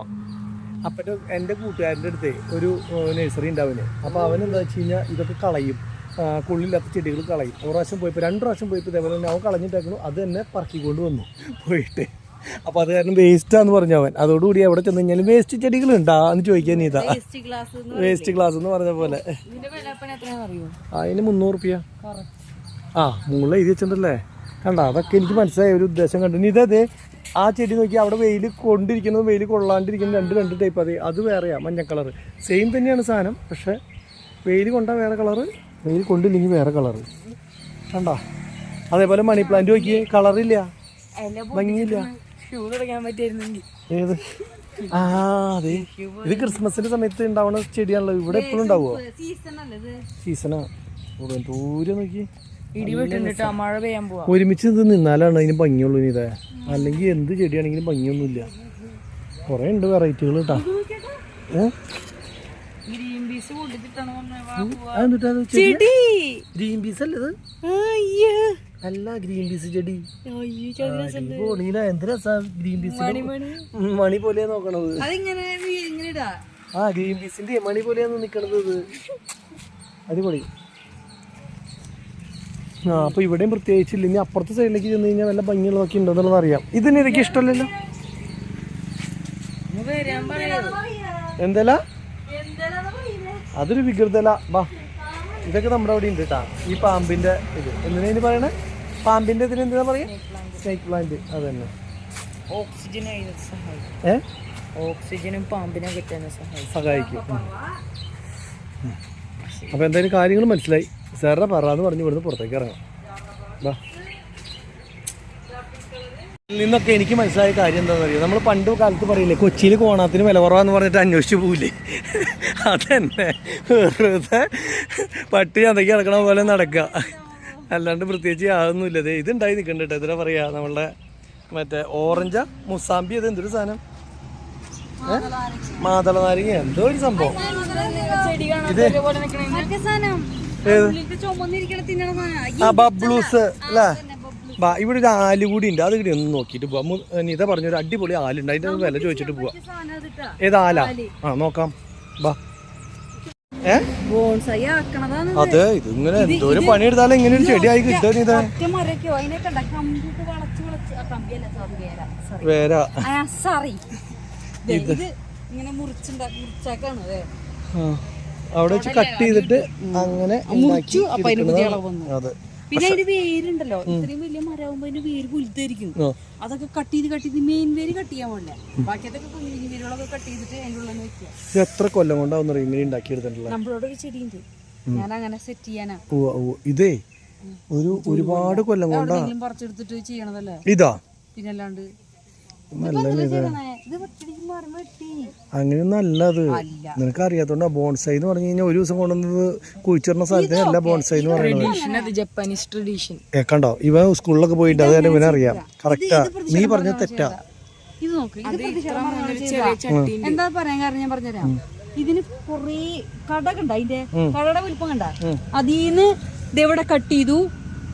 അപ്പന്റെ എന്റെ കൂട്ടുകാരന്റെ അടുത്ത് ഒരു നഴ്സറി ഉണ്ടാവില്ലേ അപ്പോൾ അവൻ എന്താ വെച്ച് കഴിഞ്ഞാൽ ഇതൊക്കെ കളയും. കൊള്ളില്ലാത്ത ചെടികൾ കളയും. ഒരു പ്രാവശ്യം പോയപ്പോൾ രണ്ട് പ്രാവശ്യം പോയപ്പോൾ ഇതേപോലെ തന്നെ അവൻ കളഞ്ഞിട്ടേക്കണു. അത് തന്നെ പറക്കിക്കൊണ്ട് വന്നു. പോയിട്ട്. അപ്പോൾ അത് കാരണം വേസ്റ്റാന്ന് പറഞ്ഞു അവൻ. അതോടുകൂടി എവിടെ ചെന്ന് കഴിഞ്ഞാലും വേസ്റ്റ് ചെടികൾ ഉണ്ടാ എന്ന് ചോദിക്കാൻ ഇതാ. വേസ്റ്റ് ഗ്ലാസ് വേസ്റ്റ് ഗ്ലാസ് എന്ന് പറഞ്ഞ പോലെ. അതിന് മുന്നൂറ് റുപ്യ. ആ മുകളിൽ എഴുതി വെച്ചിട്ടുണ്ടല്ലേ? കണ്ട? അതൊക്കെ എനിക്ക് മനസ്സിലായ ഒരു ഉദ്ദേശം കണ്ടു. ഇനി ഇതേ ആ ചെടി നോക്കി അവിടെ വെയിൽ കൊണ്ടിരിക്കുന്നതും വെയിൽ കൊള്ളാണ്ടിരിക്കുന്ന രണ്ട് രണ്ട് ടൈപ്പ് അതെ. അത് വേറെയാ മഞ്ഞ കളറ് സെയിം തന്നെയാണ് സാധനം പക്ഷേ വെയിൽ കൊണ്ട വേറെ കളറ് വെയിൽ കൊണ്ടില്ലെങ്കിൽ വേറെ കളർ കണ്ടോ? അതേപോലെ മണി പ്ലാന്റ് നോക്കി കളറില്ല ഭംഗിയില്ല. ഏത്? ആ അതെ. ഇത് ക്രിസ്മസിന്റെ സമയത്ത് ഉണ്ടാവുന്ന ചെടിയാണല്ലോ. ഇവിടെ എപ്പോഴും ഉണ്ടാവുമോ സീസണാ ദൂരെ നോക്കി ഒരുമിച്ച് ഇത് നിന്നാലാണ് അതിന് ഭംഗിയുള്ളൂ ഇനി ഇതേ. അല്ലെങ്കിൽ എന്ത് ചെടിയാണെങ്കിലും ഭംഗിയൊന്നുമില്ല. കുറേ ഉണ്ട് വെറൈറ്റികൾ കേട്ടോ ഏ ഗ്രീൻ പീസ് കൂട്ടിട്ടാണ് എന്നിട്ട് അത് ചെടി. ഗ്രീൻ പീസ് അല്ലേ ഇത്? അയ്യോ. അല്ല ഗ്രീൻ പീസ് ചെടി. അയ്യോ നീല എന്ത് രസാ ഗ്രീൻ പീസ് മണി പോലെ നോക്കണത്. ആ ഗ്രീൻ പീസിന്റെ മണി പോലെയാണ് നിക്കണത് ഇത്. അടിപൊളി. ആ അപ്പൊ ഇവിടെയും പ്രത്യേകിച്ചില്ല. ഇനി അപ്പുറത്തെ സൈഡിലേക്ക് ചെന്ന് കഴിഞ്ഞാൽ നല്ല ഭംഗിയുള്ളതൊക്കെ ഉണ്ടെന്നുള്ളത് അറിയാം. ഇതിന് എനിക്ക് ഇഷ്ടമല്ലല്ലോ? എന്തല്ല? അതൊരു വികൃതല. വാ ഇതൊക്കെ നമ്മുടെ അവിടെ ഉണ്ട് കേട്ടാ ഈ പാമ്പിന്റെ ഇത്. എന്തിനാ ഇതിന് പറയണേ? പാമ്പിന്റെ ഇതിന് എന്തിനാ പറയാ? സ്നേക്ക് പ്ലാന്റ് അത് തന്നെ ഓക്സിജൻ ഏ? ഓക്സിജനും പാമ്പിനെ കിട്ടാൻ സഹായിക്കും. അപ്പോൾ എന്തായാലും കാര്യങ്ങൾ മനസ്സിലായി. സാറിനെ പറഞ്ഞു പറഞ്ഞ് ഇവിടുന്ന് പുറത്തേക്ക് ഇറങ്ങാം. ഇതിൽ നിന്നൊക്കെ എനിക്ക് മനസ്സിലായ കാര്യം എന്താണെന്ന് അറിയാം നമ്മൾ പണ്ട് കാലത്ത് പറയില്ലേ കൊച്ചിയിൽ കോണാത്തിന് വില കുറവാന്ന് പറഞ്ഞിട്ട് അന്വേഷിച്ച് പോവില്ലേ? അതന്നെ. വെറുതെ പട്ടി അതൊക്കെ നടക്കണ പോലെ നടക്കുക. അല്ലാണ്ട് പ്രത്യേകിച്ച് യാതൊന്നുമില്ല. ദേ ഇതുണ്ടായി നിൽക്കണ്ട കേട്ടോ. ഇതിനെ പറയാ? നമ്മളുടെ മറ്റേ ഓറഞ്ച മുസാമ്പി. അത് എന്തൊരു സാധനം? മാതള നാരങ്ങ എന്തോ ഒരു സംഭവം. ഇത് ആ ബബ്ലൂസ് അല്ലേ? ബാ ഇവിടെ ഒരു ആൽ കൂടി ഉണ്ട്. അത് കൂടി ഒന്ന് നോക്കിയിട്ട് പോവാം. നീത പറഞ്ഞൊരു അടിപൊളി ആലുണ്ട്. അതിന്റെ വില ചോദിച്ചിട്ട് പോവാം. ഏതാലാ അതിട്ടാ. ഏത് ആലാ? ആ നോക്കാം. ബാ. അതെ ഇത് ഇങ്ങനെ എന്തോരം പണിയെടുത്താലും ഇങ്ങനെ ഒരു ചെടിയായി വേര. സോറി ഇത്. ആ. അവിടെ വെച്ച് കട്ട് ചെയ്തിട്ട് അങ്ങനെ അതെ. പിന്നെ അതിന്റെ വേരുണ്ടല്ലോ. ഇത്രയും വലിയ മരമാകുമ്പോ അതിന്റെ വേര് പുലുത്തായിരിക്കും. അതൊക്കെ കട്ട് ചെയ്ത് കട്ട് ചെയ്ത് മെയിൻ വേര് കട്ട് ചെയ്യാൻ പാടില്ല ബാക്കിയതൊക്കെ കുഞ്ഞു വേരുകളൊക്കെ കട്ട് ചെയ്തിട്ട് അതിന്റെ ഉള്ളിൽ വെക്കുക. ഇത് എത്ര കൊല്ലം കൊണ്ടാവുന്ന ഇങ്ങനെ ഉണ്ടാക്കി എടുത്തിട്ടുള്ള നമ്മളോട് ഒരു ചെടിയുണ്ട്. ഞാൻ അങ്ങനെ സെറ്റ് ചെയ്യാനാ. ഇതേ? ഒരു ഒരുപാട് കൊല്ലം കൊണ്ടാ? പറിച്ചെടുത്തിട്ട് ചെയ്യണതല്ലേ? ഇതാ. പിന്നല്ലാണ്ട് അങ്ങനെ നല്ല അത്. അല്ല. നിനക്ക് അറിയാത്തോണ്ടാ ബോൺസൈ എന്ന് പറഞ്ഞു കഴിഞ്ഞാൽ ഒരു ദിവസം കൊണ്ടുവന്നത് കുഴിച്ചിടുന്ന സ്ഥലത്തിനല്ല ബോൺസൈ എന്ന് പറയുന്നത്. കേക്കണ്ടോ ഇവ സ്കൂളിലൊക്കെ പോയിട്ട് അത് തന്നെ ഇവനെ അറിയാം. കറക്റ്റാ നീ പറഞ്ഞ തെറ്റാ. എന്താ പറയാൻ കാരണം ഞാൻ പറഞ്ഞുതരാം. ഇതിന് കൊറേ കട കണ്ട അതിന്റെ കടയുടെ വലിപ്പം കണ്ട? അതീന്ന് ഇതെവിടെ കട്ട് ചെയ്തു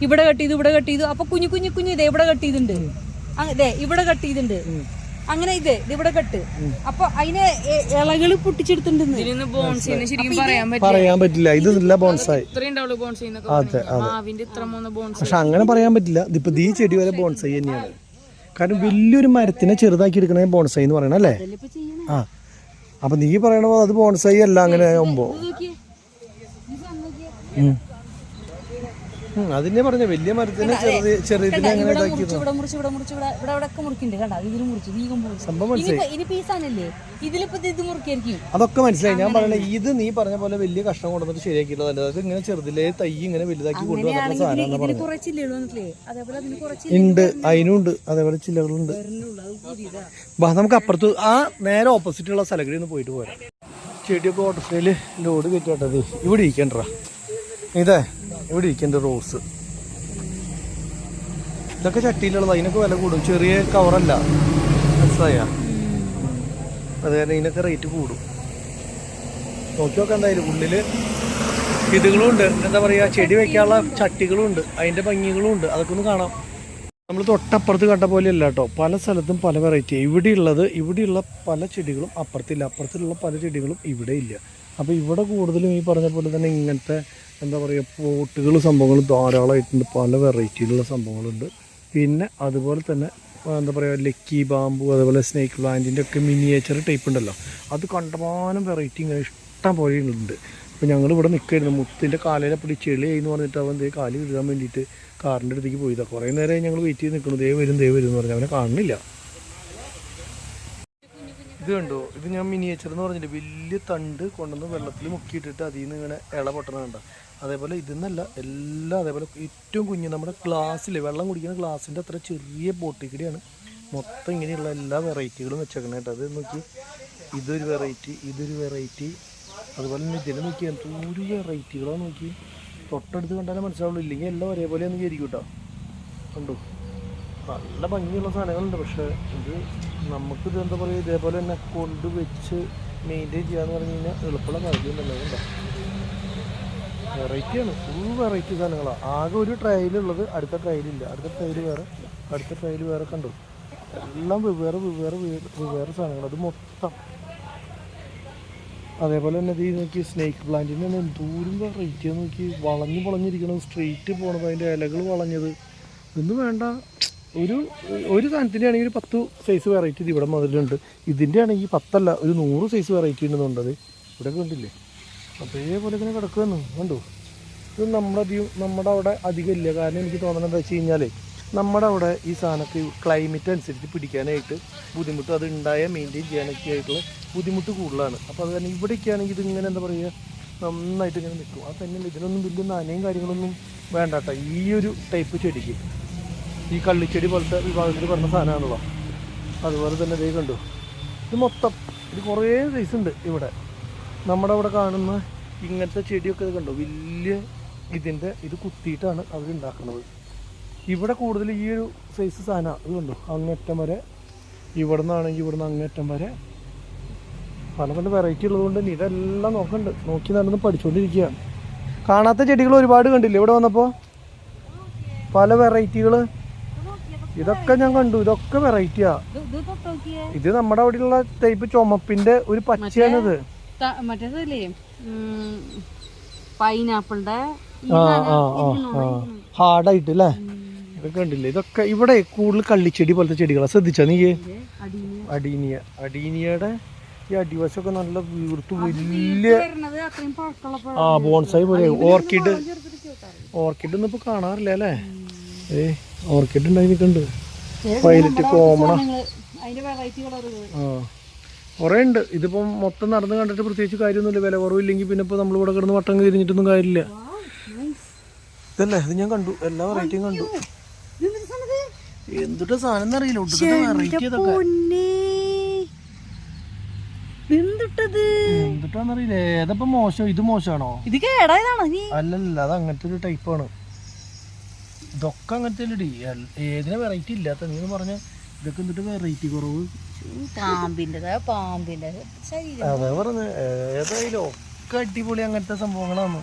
ഇവിടെ കട്ട് ചെയ്തു ഇവിടെ കട്ട് ചെയ്തു. അപ്പൊ കുഞ്ഞു കുഞ്ഞു കുഞ്ഞു ഇത് എവിടെ കട്ട് ചെയ്തിട്ടുണ്ട്. അതെ ഇവിടെ കട്ട് ചെയ്തിട്ടുണ്ട്. അങ്ങനെ ഇതേ ഇത് ഇവിടെ കട്ട്. അപ്പൊ അതിനെ ഇളകൾ ഇളകൾ പൊട്ടിച്ചെടുത്തിട്ടുണ്ട് പറയാൻ പറ്റും പറയാൻ പറ്റില്ല. ഇത് ഇല്ല ബോൺസായി അതെ അതെ. പക്ഷെ അങ്ങനെ പറയാൻ പറ്റില്ല. ഇതിപ്പോ ഈ ചെടി വരെ ബോൺസൈ തന്നെയാണ്. കാരണം വലിയൊരു മരത്തിനെ ചെറുതാക്കി എടുക്കണേ ബോൺസൈ എന്ന് പറയണ അല്ലേ? ആ. അപ്പൊ നീ പറയണ പോലെ അത് ബോൺസൈ അല്ല അങ്ങനെ ആകുമ്പോ ഇത് നോക്കിയേ ഇത് നോക്കിയേ ഉം, അതിനെ പറഞ്ഞ വലിയ മരത്തിനെ ചെറുതിനെ അങ്ങനെ ഇവിടെ ഇതാക്കി മുറിച്ച് ഇവിടെ മുറിച്ച് ഇവിടെ മുറിച്ച് ഇവിടെ ഇവിടെ ഇവിടെ ഒക്കെ മുറിക്കുന്നുണ്ട് കണ്ട? ഇതിന് മുറിച്ചു നീക്കം മുറിച്ചു. സംഭവം മനസ്സിലായി. ഇനി പീസാണല്ലേ ഇതിലിപ്പോ ഇത് ഇത് മുറിക്കായിരിക്കും. അതൊക്കെ മനസ്സിലായി. ഞാൻ പറയണേ ഇത് നീ പറഞ്ഞ പോലെ വലിയ കഷ്ണം കൊണ്ടുവന്നിട്ട് ശരിയാക്കിയിട്ടുള്ളതല്ല അത് ഇങ്ങനെ ചെറുതിലേ തൈ ഇങ്ങനെ വലുതാക്കി കൊണ്ടുവന്നിട്ടുള്ള സാധനം ഉണ്ട്. അതിനുണ്ട്. അതേപോലെ ചില്ലകളുണ്ട്. നമുക്ക് അപ്പുറത്ത് ആ നേരെ ഓപ്പോസിറ്റ് ഉള്ള സ്ഥലങ്ങളിൽ നിന്ന് പോയിട്ട് പോരാം. ചെടിയൊക്കെ ഓട്ടോറിക്ഷയിൽ ലോഡ് കയറ്റിട്ടത് ഇവിടെ ഇരിക്കണ്ട ഇതേ. ഇവിടെ ഇരിക്കണ്ട റോസ്. ഇതൊക്കെ ചട്ടിയിലുള്ളത് അതിനൊക്കെ വില കൂടും. ചെറിയ കവറല്ല. മനസ്സിലായ? അത് കാരണം ഇതിനൊക്കെ റേറ്റ് കൂടും. നോക്കി നോക്കാം എന്തായാലും. ഉള്ളിൽ ഇതുകളും ഉണ്ട്. എന്താ പറയുക ചെടി വെക്കാനുള്ള ചട്ടികളും ഉണ്ട്. അതിന്റെ ഭംഗികളും ഉണ്ട്. അതൊക്കെ ഒന്ന് കാണാം. നമ്മൾ തൊട്ടപ്പുറത്ത് കണ്ട പോലെയല്ല കേട്ടോ. പല സ്ഥലത്തും പല വെറൈറ്റി ഇവിടെയുള്ളത് ഇവിടെയുള്ള പല ചെടികളും അപ്പുറത്തില്ല. അപ്പുറത്തുള്ള പല ചെടികളും ഇവിടെ ഇല്ല. അപ്പോൾ ഇവിടെ കൂടുതലും ഈ പറഞ്ഞ പോലെ തന്നെ ഇങ്ങനത്തെ എന്താ പറയുക പോട്ടുകൾ സംഭവങ്ങൾ ധാരാളമായിട്ടുണ്ട്. പല വെറൈറ്റിയിലുള്ള സംഭവങ്ങളുണ്ട്. പിന്നെ അതുപോലെ തന്നെ എന്താ പറയുക ലക്കി ബാമ്പു അതുപോലെ സ്നേക്ക് പ്ലാന്റിന്റെ ഒക്കെ മിനിയേച്ചർ ടൈപ്പ് ഉണ്ടല്ലോ. അത് കണ്ടമാനം വെറൈറ്റി ഇഷ്ടം പോലെ ഉണ്ട്. അപ്പോൾ ഞങ്ങൾ ഇവിടെ നിൽക്കായിരുന്നു മുത്തിന്റെ കാലയിൽ അപ്പോൾ ചെളിയായി എന്ന് പറഞ്ഞിട്ട് അവൻ ദേ കാലി ഇടാൻ വേണ്ടിയിട്ട് കാറിന്റെ അടുത്തേക്ക് പോയതാണ് കുറേ നേരമായി ഞങ്ങൾ വെയിറ്റ് ചെയ്ത് നിൽക്കുന്നു. ദേ വരും ദേ വരും എന്ന് പറഞ്ഞാൽ അവനെ കാണുന്നില്ല. ഇത് കണ്ടോ? ഇത് ഞാൻ മിനിയേച്ചർ എന്ന് പറഞ്ഞിട്ട് വലിയ തണ്ട് കൊണ്ടുവന്ന് വെള്ളത്തിൽ മുക്കിയിട്ടിട്ട് അതിൽ നിന്ന് ഇങ്ങനെ ഇള പൊട്ടണ കണ്ട? അതേപോലെ ഇതെന്നല്ല എല്ലാം അതേപോലെ ഏറ്റവും കുഞ്ഞ് നമ്മുടെ ഗ്ലാസ്സിൽ വെള്ളം കുടിക്കുന്ന ഗ്ലാസിന്റെ അത്ര ചെറിയ ബോട്ടിക്കിടിയാണ് മൊത്തം ഇങ്ങനെയുള്ള എല്ലാ വെറൈറ്റികളും വെച്ചേക്കണേ കേട്ടോ. അത് നോക്കി. ഇതൊരു വെറൈറ്റി ഇതൊരു വെറൈറ്റി. അതുപോലെ തന്നെ ഇതിൽ നോക്കി എന്തോരു വെറൈറ്റികളാണ് നോക്കി. തൊട്ടടുത്ത് കണ്ടാലേ മനസ്സിലാവുള്ളൂ. ഇല്ലെങ്കിൽ എല്ലാം ഒരേപോലെയാണെന്ന് വിചാരിക്കും കേട്ടോ. കണ്ടു? നല്ല ഭംഗിയുള്ള സാധനങ്ങളുണ്ട്. പക്ഷേ ഇത് നമുക്കിത് എന്താ പറയുക ഇതേപോലെ തന്നെ കൊണ്ടുവച്ച് മെയിന്റെയിൻ ചെയ്യാന്ന് പറഞ്ഞു കഴിഞ്ഞാൽ എളുപ്പമുള്ള കാര്യമൊന്നുമല്ല അതുകൊണ്ടോ വെറൈറ്റിയാണ് ഫുൾ വെറൈറ്റി സാധനങ്ങളാണ് ആകെ ഒരു ട്രയലുള്ളത് അടുത്ത ട്രയലില്ല അടുത്ത ട്രയൽ വേറെ അടുത്ത ട്രയൽ വേറെ കണ്ടു. എല്ലാം വെവ്വേറെ വെവ്വേറെ വെവ്വേറെ സാധനങ്ങൾ അത് മൊത്തം. അതേപോലെ തന്നെ ഇത് നോക്കി സ്നേക്ക് പ്ലാന്റിന് തന്നെ എന്തോരം വെറൈറ്റി നോക്കി. വളഞ്ഞു വളഞ്ഞിരിക്കണം സ്ട്രെയിറ്റ് പോണത്. അതിന്റെ ഇലകൾ വളഞ്ഞത്. ഇതൊന്നും വേണ്ട. ഒരു ഒരു സാധനത്തിന്റെ ആണെങ്കിൽ ഒരു പത്ത് സൈസ് വെറൈറ്റി ഇത് ഇവിടെ മുതലുണ്ട് ഇതിന്റെ ആണെങ്കിൽ പത്തല്ല. ഒരു നൂറ് സൈസ് വെറൈറ്റി ഉണ്ടെന്നുണ്ടത് ഇവിടെ കണ്ടില്ലേ? അതേപോലെ ഇങ്ങനെ കിടക്കുന്നു കണ്ടു? ഇത് നമ്മുടെ അധികം നമ്മുടെ അവിടെ അധികം ഇല്ല. കാരണം എനിക്ക് തോന്നുന്നത് എന്താ വെച്ച് കഴിഞ്ഞാൽ നമ്മുടെ അവിടെ ഈ സാധനമൊക്കെ ക്ലൈമറ്റ് അനുസരിച്ച് പിടിക്കാനായിട്ട് ബുദ്ധിമുട്ട് അത് ഉണ്ടായ മെയിന്റെയിൻ ചെയ്യാനൊക്കെ ആയിട്ടുള്ള ബുദ്ധിമുട്ട് കൂടുതലാണ്. അപ്പോൾ അത് കാരണം ഇവിടെയൊക്കെ ആണെങ്കിൽ ഇതിങ്ങനെ എന്താ പറയുക നന്നായിട്ട് ഇങ്ങനെ നിൽക്കും. അത് തന്നെയല്ല ഇതിനൊന്നും വലിയ നനയും കാര്യങ്ങളൊന്നും വേണ്ട കേട്ടോ ഈ ഒരു ടൈപ്പ് ചെടിക്ക്. ഈ കള്ളിച്ചെടി പോലത്തെ വിഭാഗത്തിൽ പറഞ്ഞ സാധനമാണല്ലോ. അതുപോലെ തന്നെ ഇതേ കണ്ടു. ഇത് മൊത്തം ഇത് കുറേ സൈസ് ഉണ്ട് ഇവിടെ. നമ്മുടെ അവിടെ കാണുന്ന ഇങ്ങനത്തെ ചെടിയൊക്കെ കണ്ടോ? വലിയ ഇതിന്റെ ഇത് കുത്തിയിട്ടാണ് അവർ ഉണ്ടാക്കുന്നത്. ഇവിടെ കൂടുതൽ ഈ ഒരു സൈസ് സാധനം അത് കണ്ടോ? അങ്ങേറ്റം വരെ ഇവിടെ നിന്നാണെങ്കിൽ ഇവിടെ നിന്ന് അങ്ങേറ്റം വരെ പല പല വെറൈറ്റി ഉള്ളതുകൊണ്ട് തന്നെ ഇതെല്ലാം നോക്കണ്ട്. നോക്കി നടന്ന് പഠിച്ചുകൊണ്ടിരിക്കുകയാണ് കാണാത്ത ചെടികൾ ഒരുപാട് കണ്ടില്ലേ? ഇവിടെ വന്നപ്പോൾ പല വെറൈറ്റികൾ ഇതൊക്കെ ഞാൻ കണ്ടു. ഇതൊക്കെ വെറൈറ്റിയാ ഇത് നമ്മുടെ അവിടെയുള്ള ടൈപ്പ് ചുമപ്പിന്റെ ഒരു പച്ചയാണിത്. മറ്റേതല്ലേ പൈനാപ്പിളിന്റെ ഹാർഡായിട്ട് അല്ലേ? ഇതൊക്കെ കണ്ടില്ലേ? ഇതൊക്കെ ഇവിടെ കൂടുതൽ കള്ളിച്ചെടി പോലത്തെ ചെടികളാണ് ശ്രദ്ധിച്ചാ നീ? അടീനിയ. അടീനിയയുടെ ഈ അടിവശമൊക്കെ നല്ല വീർത്ത് വലിയ ആ ബോൺസായി പോലെ ഓർക്കിഡ് ഓർക്കിഡ് ഒന്നും ഇപ്പൊ കാണാറില്ല അല്ലേ? ഏ ഓർക്കിഡ് ഉണ്ടായി നിൽക്കുന്നുണ്ട് വയലറ്റ് കോമണ. ആ. കുറേ ഉണ്ട്. ഇതിപ്പം മൊത്തം നടന്ന് കണ്ടിട്ട് പ്രത്യേകിച്ച് കാര്യമൊന്നുമില്ല. വില കുറവില്ലെങ്കിൽ പിന്നെ ഇപ്പോൾ നമ്മളിവിടെ കിടന്ന് വട്ടം തിരിഞ്ഞിട്ടൊന്നും കാര്യമില്ല. ഇതല്ലേ? ഇത് ഞാൻ കണ്ടു. എല്ലാ വെറൈറ്റിയും കണ്ടു. എന്തിട്ട് സാധനം അറിയില്ല എന്തിട്ടാന്നറിയില്ല. ഏതപ്പം മോശം? ഇത് മോശമാണോ? ഇത് കേടായതാണോ അല്ലല്ല അത് അങ്ങനത്തെ ഒരു ടൈപ്പാണ് ഇതൊക്കെ അങ്ങനത്തെ ഏതിനാ വെറൈറ്റി ഇല്ലാത്ത? നീ പറഞ്ഞ ഇതൊക്കെ എന്നിട്ട് വെറൈറ്റി കുറവ്. പാമ്പിന്റെ ശരീരം. അതാ പറഞ്ഞ ഏതായാലും ഒക്കെ അടിപൊളി അങ്ങനത്തെ സംഭവങ്ങളാണ്.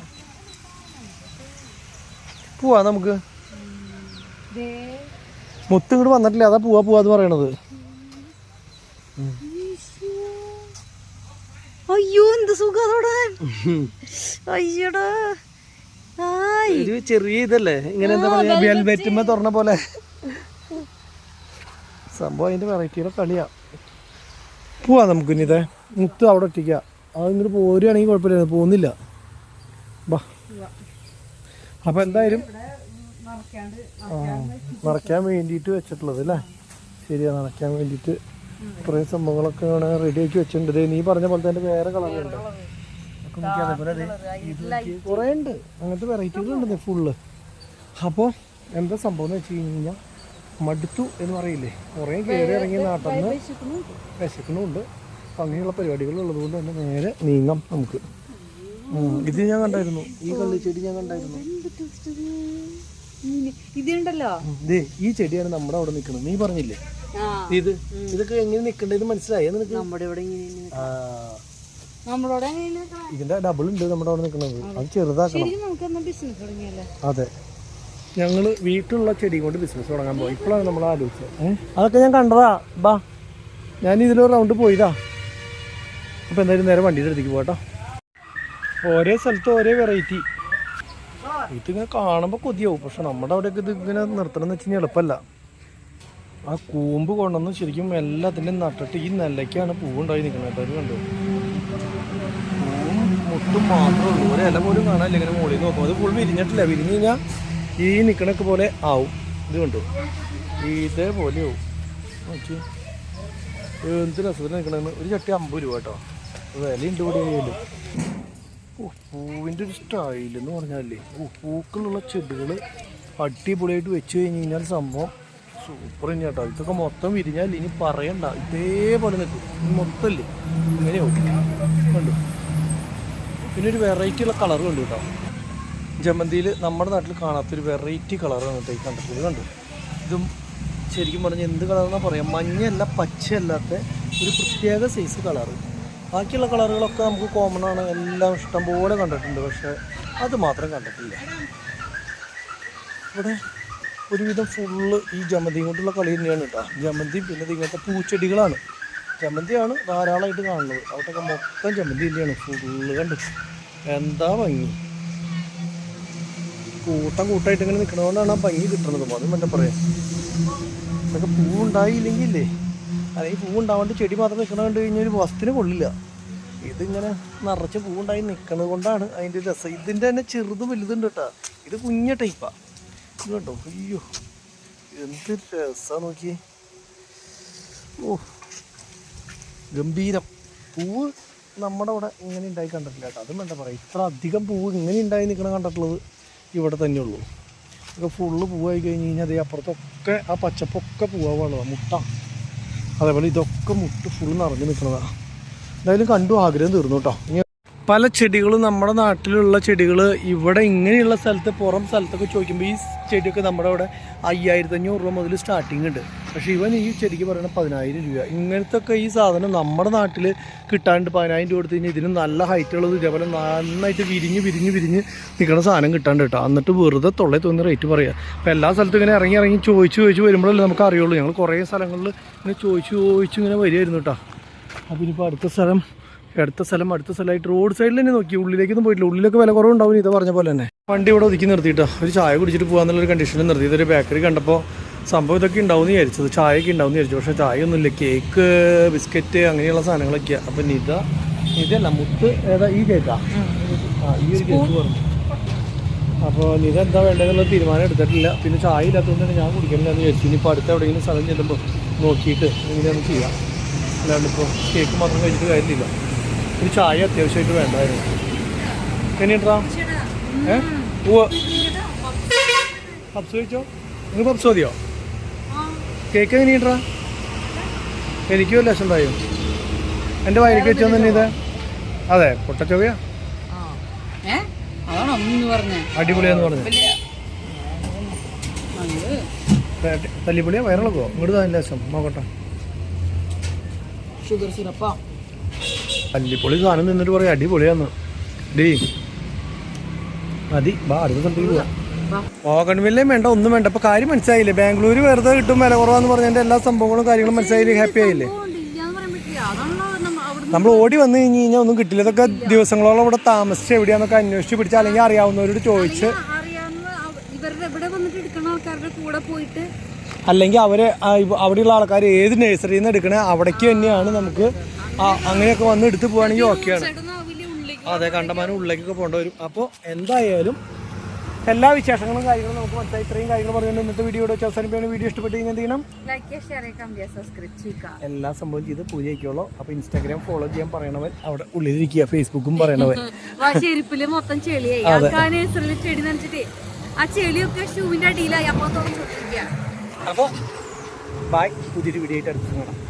പോവാ നമുക്ക്. മുത്ത് ഇങ്ങോട്ട് വന്നിട്ടില്ല. അതാ പോവാ പോവാന്ന് പറയണത്. അയ്യോ എന്ത് സുഖം അതോടെ അയ്യടാ ചെറിയ ഇതല്ലേ? ഇങ്ങനെ എന്താ പറയാ വെൽവെറ്റുമ്പോ തുറന്ന പോലെ. സംഭവം അതിന്റെ വെറൈറ്റിയുടെ കളിയാണ് പോവാം നമുക്ക് ഇനി ഇതേ. മുത്ത് അവിടെ ഒറ്റയ്ക്ക. അത് ഇങ്ങോട്ട് പോരുകയാണെങ്കിൽ കുഴപ്പമില്ല പോകുന്നില്ല. ബാ. അപ്പം എന്തായാലും ആ നിറയ്ക്കാൻ വേണ്ടിയിട്ട് വെച്ചിട്ടുള്ളത് അല്ലേ? ശരിയാ നിറയ്ക്കാൻ വേണ്ടിയിട്ട് കുറേ സംഭവങ്ങളൊക്കെ ആണ് റെഡി ആക്കി വെച്ചിട്ടുണ്ട്. നീ പറഞ്ഞ പോലെ തന്നെ വേറെ കളറുണ്ട് കുറേ ഉണ്ട് അങ്ങനത്തെ വെറൈറ്റികളുണ്ട് ഫുള്ള് അപ്പോൾ എന്താ സംഭവം എന്ന് വെച്ച് കഴിഞ്ഞാൽ മടുത്തു എന്ന് പറയില്ലേ? കുറേ കയറി ഇറങ്ങി നാട്ടിൽ നിന്ന് വിശക്കണമുണ്ട് അപ്പം അങ്ങനെയുള്ള പരിപാടികൾ ഉള്ളതുകൊണ്ട് തന്നെ നേരെ നീങ്ങാം നമുക്ക്. ഇത് ഞാൻ കണ്ടായിരുന്നു. ഈ കള്ളി ചെടി ഞാൻ കണ്ടായിരുന്നു. ഇതുണ്ടല്ലോ ഈ ചെടിയാണ് നമ്മുടെ അവിടെ നിൽക്കുന്നത് നീ പറഞ്ഞില്ലേ? ഇത് ഇതൊക്കെ എങ്ങനെ നിൽക്കേണ്ടത് മനസ്സിലായി നിനക്ക്? നമ്മുടെ ഇവിടെ? ഇതിന്റെ ഡബിൾ ഉണ്ട് നമ്മുടെ അവിടെ നിൽക്കുന്നത് അത് ചെറുതാക്കണം. അതെ. ഞങ്ങൾ വീട്ടിലുള്ള ചെടി കൊണ്ട് ബിസിനസ് തുടങ്ങാൻ പോയി ഇപ്പോഴാണ് നമ്മൾ ആലോചിച്ചത്. ഏഹ് അതൊക്കെ ഞാൻ കണ്ടതാ. ബാ. ഞാൻ ഇതിലൊരു റൗണ്ട് പോയതാ. അപ്പോൾ എന്തായാലും നേരെ വണ്ടിയുടെ അടുത്തേക്ക് പോകട്ടോ ഓരോ സ്ഥലത്ത് ഓരോ വെറൈറ്റി ഇതിങ്ങനെ കാണുമ്പോൾ കൊതിയാവും. പക്ഷെ നമ്മുടെ അവിടെയൊക്കെ ഇത് ഇങ്ങനെ നിർത്തണം എന്ന് വെച്ച് കഴിഞ്ഞാൽ എളുപ്പമല്ല. ആ കൂമ്പ് കൊണ്ടുവന്ന് ശരിക്കും എല്ലാത്തിന്റെയും നട്ടിട്ട് ഈ നെല്ലയ്ക്കാണ് പൂവുണ്ടായി നിൽക്കുന്നത് കേട്ടോ. കണ്ടു? പൂവും മുട്ടും മാത്രമേ ഉള്ളൂ. ഒരു ഇല പോലും കാണാനില്ല. ഇങ്ങനെ മുകളിൽ നോക്കും അത് ഫുൾ വിരിഞ്ഞിട്ടില്ല. വിരിഞ്ഞ് കഴിഞ്ഞാൽ ഈ നിക്കണക്ക് പോലെ ആവും. ഇത് കണ്ടു? ഇതേപോലെ ആവും. എന്ത് രസത്തിന് നിൽക്കണമെന്ന് ഒരു ചട്ടി അമ്പത് രൂപ കേട്ടോ. വിലയുണ്ട് ഇവിടെ ഓ പൂവിന്റെ ഒരു സ്റ്റൈൽ എന്ന് പറഞ്ഞാലേ. ഓ പൂക്കളുള്ള ചെടികൾ അടിപൊളിയായിട്ട് വെച്ച് കഴിഞ്ഞ് കഴിഞ്ഞാൽ സംഭവം സൂപ്പർ തന്നെ കേട്ടോ. ഇതൊക്കെ മൊത്തം വിരിഞ്ഞാൽ ഇനി പറയണ്ട. ഇതേപോലെ നിൽക്കും. മൊത്തമല്ലേ ഇങ്ങനെയാവും. കണ്ടു? പിന്നെ ഒരു വെറൈറ്റിയുള്ള കളർ കണ്ടു കേട്ടോ. ജമന്തിയിൽ നമ്മുടെ നാട്ടിൽ കാണാത്തൊരു വെറൈറ്റി കളറാണ് കേട്ടോ കണ്ടിട്ടുള്ളത്. കണ്ടു? ഇതും ശരിക്കും പറഞ്ഞാൽ എന്ത് കളറെന്നാണ് പറയാം. മഞ്ഞല്ല പച്ചയല്ലാത്ത ഒരു പ്രത്യേക സൈസ് കളറ് ബാക്കിയുള്ള കളറുകളൊക്കെ നമുക്ക് കോമൺ ആണ്. എല്ലാം ഇഷ്ടം പോലെ കണ്ടിട്ടുണ്ട്. പക്ഷേ അത് മാത്രം കണ്ടിട്ടില്ല. ഇവിടെ ഒരുവിധം ഫുള്ള് ഈ ജമന്തി കൊണ്ടുള്ള കളി തന്നെയാണ് കേട്ടോ. ജമന്തി പിന്നെ ഇങ്ങനത്തെ പൂച്ചെടികളാണ്. ജമന്തിയാണ് ധാരാളമായിട്ട് കാണുന്നത്. അവിടെയൊക്കെ മൊത്തം ജമന്തി തന്നെയാണ്. ഫുള്ള് കണ്ടു. എന്താ ഭംഗി. കൂട്ടം കൂട്ടായിട്ട് ഇങ്ങനെ നിൽക്കണതുകൊണ്ടാണ് ആ ഭംഗി കിട്ടുന്നത് അത് മറ്റേ പറയാം. ഇതൊക്കെ പൂവുണ്ടായില്ലെങ്കിൽ ഇല്ലേ അല്ലെങ്കിൽ പൂവുണ്ടാവാണ്ട് ചെടി മാത്രം നിൽക്കണ കണ്ടു കഴിഞ്ഞാൽ ഒരു വസ്തുവിന് കൊള്ളില്ല. ഇതിങ്ങനെ നിറച്ച് പൂവുണ്ടായി നിൽക്കണത് കൊണ്ടാണ് അതിന്റെ രസം. ഇതിന്റെ തന്നെ ചെറുതും വലുതുണ്ട് കേട്ടോ. ഇത് കുഞ്ഞ ടൈപ്പാ ഇത് കേട്ടോ അയ്യോ. എന്ത് രസമാണ് നോക്കി ഓ. ഗംഭീരം. പൂവ് നമ്മുടെ അവിടെ ഇങ്ങനെ ഉണ്ടായി കണ്ടിട്ടില്ല കേട്ടോ. അതും വേണ്ട പറയാം. ഇത്ര അധികം പൂവ് ഇങ്ങനെ ഉണ്ടായി നിൽക്കണം കണ്ടിട്ടുള്ളത് ഇവിടെ തന്നെയുള്ളൂ ഒക്കെ ഫുള്ള് പൂവായി കഴിഞ്ഞ് കഴിഞ്ഞാൽ അതേ അപ്പുറത്തൊക്കെ ആ പച്ചപ്പൊക്കെ പൂവാളുള്ളതാണ് മുട്ട. അതേപോലെ ഇതൊക്കെ മുട്ട് ഫുൾ നിറഞ്ഞു നിൽക്കുന്നതാണ് എന്തായാലും കണ്ടു ആഗ്രഹം തീർന്നു കേട്ടോ. പല ചെടികളും നമ്മുടെ നാട്ടിലുള്ള ചെടികൾ ഇവിടെ ഇങ്ങനെയുള്ള സ്ഥലത്ത് പുറം സ്ഥലത്തൊക്കെ ചോദിക്കുമ്പോൾ ഈ ചെടിയൊക്കെ നമ്മുടെ അവിടെ അയ്യായിരത്തി അഞ്ഞൂറ് രൂപ മുതൽ സ്റ്റാർട്ടിങ് ഉണ്ട്. പക്ഷേ ഇവൻ ഈ ചെടിക്ക് പറയണ പതിനായിരം രൂപ ഇങ്ങനത്തെ ഒക്കെ ഈ സാധനം നമ്മുടെ നാട്ടിൽ കിട്ടാണ്ട് പതിനായിരം രൂപ കൊടുത്ത് കഴിഞ്ഞാൽ ഇതിന് നല്ല ഹൈറ്റ് ഉള്ളത് ഇതേപോലെ നന്നായിട്ട് വിരിഞ്ഞ് വിരിഞ്ഞ് വിരിഞ്ഞ് നിൽക്കുന്ന സാധനം കിട്ടാണ്ട് കേട്ടോ. എന്നിട്ട് വെറുതെ തൊള്ളേ തോന്നുന്ന റേറ്റ് പറയുക അപ്പോൾ എല്ലാ സ്ഥലത്തും ഇങ്ങനെ ഇറങ്ങി ഇറങ്ങി ചോദിച്ച് ചോദിച്ച് വരുമ്പോഴല്ലേ നമുക്ക് അറിയുള്ളൂ. ഞങ്ങൾ കുറേ സ്ഥലങ്ങളിൽ ഇങ്ങനെ ചോദിച്ച് ചോദിച്ച് ഇങ്ങനെ വരുമായിരുന്നു കേട്ടോ. അപ്പോൾ ഇനിയിപ്പോൾ അടുത്ത സ്ഥലം അടുത്ത സ്ഥലം അടുത്ത സ്ഥലമായിട്ട് റോഡ് സൈഡിൽ തന്നെ നോക്കി. ഉള്ളിലേക്കൊന്നും പോയിട്ടില്ല. ഉള്ളിലൊക്കെ വില കുറവുണ്ടാവും ഇത് പറഞ്ഞ പോലെ തന്നെ. വണ്ടി ഇവിടെ ഒതുക്കി നിർത്തിയിട്ടോ. ഒരു ചായ കുടിച്ചിട്ട് പോകാന്നുള്ളൊരു കണ്ടീഷനിൽ നിർത്തി. ഇതൊരു ബേക്കറി കണ്ടപ്പോൾ സംഭവം ഇതൊക്കെ ഉണ്ടാവും എന്ന് വിചാരിച്ചത്. ചായയൊക്കെ ഉണ്ടാവും എന്ന് വിചാരിച്ചു. പക്ഷേ ചായ ഒന്നുമില്ല കേക്ക് ബിസ്ക്കറ്റ് അങ്ങനെയുള്ള സാധനങ്ങളൊക്കെയാണ് അപ്പം നിത നിതല്ല മുത്ത് ഏതാ ഈ കേക്കാ ആ? ഈ ഒരു കേക്ക് പറഞ്ഞു. അപ്പോൾ നിത എന്താ വേണ്ടതെന്നുള്ള തീരുമാനം എടുത്തിട്ടില്ല. പിന്നെ ചായ ഇല്ലാത്തതുകൊണ്ടാണ് ഞാൻ കുടിക്കുന്നില്ല എന്ന് വിചാരിച്ചു. ഇനിയിപ്പോൾ അടുത്ത എവിടെയെങ്കിലും സ്ഥലം ചെല്ലുമ്പോൾ നോക്കിയിട്ട് ഇങ്ങനെയൊന്ന് ചെയ്യാം. അല്ലാണ്ട് ഇപ്പോൾ കേക്ക് മാത്രം കഴിച്ചിട്ട് കാര്യമില്ല. ഒരു ചായ അത്യാവശ്യമായിട്ട് വേണ്ടായിരുന്നു. എങ്ങനെയാ ഏ? പപ്സ് കഴിച്ചോ? നിങ്ങൾ പപ്സ് മതിയോ? കേക്ക് എങ്ങനെയാ എനിക്കും ഒരു ലക്ഷം ഉണ്ടായോ. എന്റെ വയലേക്ക് വെച്ചോ തന്നെ ഇത്? അതെ പൊട്ടച്ചോവയാ അടിപൊളിയാന്ന് പറഞ്ഞു. തല്ലിപ്പൊളിയാ വയറിളക്കോ? ഇങ്ങോട്ട് തന്നെ ലക്ഷം നോക്കട്ടെ ഷുഗർ സിറപ്പാ. തല്ലിപ്പൊളി സാധനം നിന്നിട്ട് പറയാം അടിപൊളിയാന്ന്. ഡീ. മതി ബാ അടുത്ത സ്ഥലത്തേക്ക് പോവാം. വേണ്ട ഒന്നും വേണ്ട. ഇപ്പൊ കാര്യം മനസ്സിലായില്ലേ? ബാംഗ്ലൂർ വെറുതെ കിട്ടും വില കുറവാന്ന് പറഞ്ഞതിന്റെ എല്ലാ സംഭവങ്ങളും കാര്യങ്ങളും മനസ്സിലായില്ലേ? ഹാപ്പി ആയില്ലേ? നമ്മൾ ഓടി വന്നു കഴിഞ്ഞ് കഴിഞ്ഞാൽ ഒന്നും കിട്ടില്ല. ഇതൊക്കെ ദിവസങ്ങളോളം ഇവിടെ താമസിച്ച് എവിടെയാന്നൊക്കെ അന്വേഷിച്ച് പിടിച്ച അല്ലെങ്കിൽ അറിയാവുന്നവരോട് ചോദിച്ച് അല്ലെങ്കിൽ അവർ അവിടെയുള്ള ആൾക്കാർ ഏത് നഴ്സറിയിൽ നിന്ന് എടുക്കണേ അവിടേക്ക് തന്നെയാണ് നമുക്ക് ആ അങ്ങനെയൊക്കെ വന്ന് എടുത്ത് പോവാണെങ്കിൽ ഓക്കെയാണ് അതെ കണ്ടമാനം ഉള്ളിലേക്കൊക്കെ പോകേണ്ടി വരും. അപ്പോൾ എന്തായാലും എല്ലാ വിശേഷങ്ങളും കാര്യങ്ങളും നമുക്ക് മനസ്സിലായി. ഇത്രയും കാര്യങ്ങൾ പറഞ്ഞുകൊണ്ട് ഇന്നത്തെ വീഡിയോ വെച്ച് അവസാനിപ്പിക്കുന്ന വീഡിയോ ഇഷ്ടപ്പെട്ട് കഴിഞ്ഞാൽ ചെയ്യണം? എല്ലാ സംഭവം ചെയ്ത് പൂജയ്ക്കുള്ളൂ അപ്പൊ അപ്പോൾ ഇൻസ്റ്റാഗ്രാം ഫോളോ ചെയ്യാൻ പറയണവൻ അവിടെ ഉള്ളിലിരിക്കുക ഫേസ്ബുക്കും പറയണവൻ. ചെരുപ്പിൽ മൊത്തം ചെളിയായി. ആ നേഴ്സറിയിൽ ചെടി നനച്ചിട്ടേ ആ ചെളിയൊക്കെ ഷൂവിന്റെ അടിയിലായി. അപ്പൊ അപ്പോൾ ബായ് പുതിയൊരു വീഡിയോ ആയിട്ട് അടുത്ത് കാണാം.